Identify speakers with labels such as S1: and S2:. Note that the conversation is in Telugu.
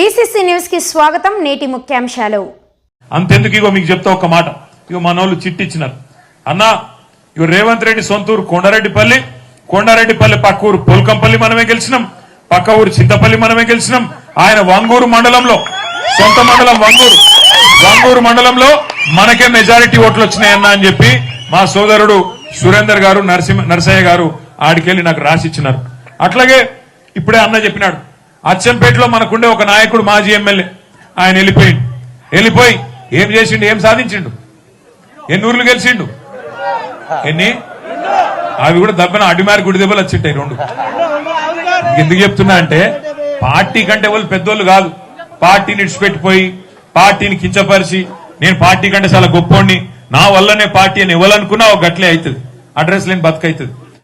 S1: బీసీసీ న్యూస్కి స్వాగతం నేటి ముఖ్యాంశాలు.
S2: అంతెందుకు ఇగో మీకు చెప్తా ఒక మాట. ఇగో మనోళ్ళు చిట్టిచ్చినారు. అన్నా ఇగో రేవంత్ రెడ్డి సొంతూరు కొండారెడ్డిపల్లి కొండారెడ్డిపల్లి పక్క ఊరు పొల్కంపల్లి మనమే గెలిచినాం. పక్క ఊరు చింతపల్లి మనమే గెలిచినాం. ఆయన వంగూరు మండలంలో సొంత మండలం వంగూరు. వంగూరు మండలంలో మనకే మెజారిటీ ఓట్లు వచ్చినాయన్నా అని చెప్పి మా సోదరుడు సురేందర్ గారు నరసింహ నరసయ్య గారు ఆడికెళ్ళి నాకు రాసి ఇచ్చినారు అట్లాగే ఇప్పుడే అన్న చెప్పినాడు. అచ్చంపేటలో మనకుండే ఒక నాయకుడు మాజీ ఎమ్మెల్యే. ఆయన వెళ్ళిపోయిండు వెళ్ళిపోయి ఏం చేసిండు ఏం సాధించిండు? ఎన్ని ఊర్లు గెలిచిండు? ఎన్ని? అవి కూడా దెబ్బన అడిమారి గుడి దెబ్బలు వచ్చింటాయి రెండు. ఎందుకు చెప్తున్నా అంటే పార్టీ కంటే వాళ్ళు పెద్దోళ్ళు కాదు. పార్టీని ఇడిచిపెట్టిపోయి పార్టీని కించపరిచి నేను పార్టీ కంటే చాలా గొప్పోడిని నా వల్లనే పార్టీ అని ఇవ్వాలనుకున్నా ఒక గట్లే అవుతుంది. అడ్రస్ లేని బతుకైతుంది.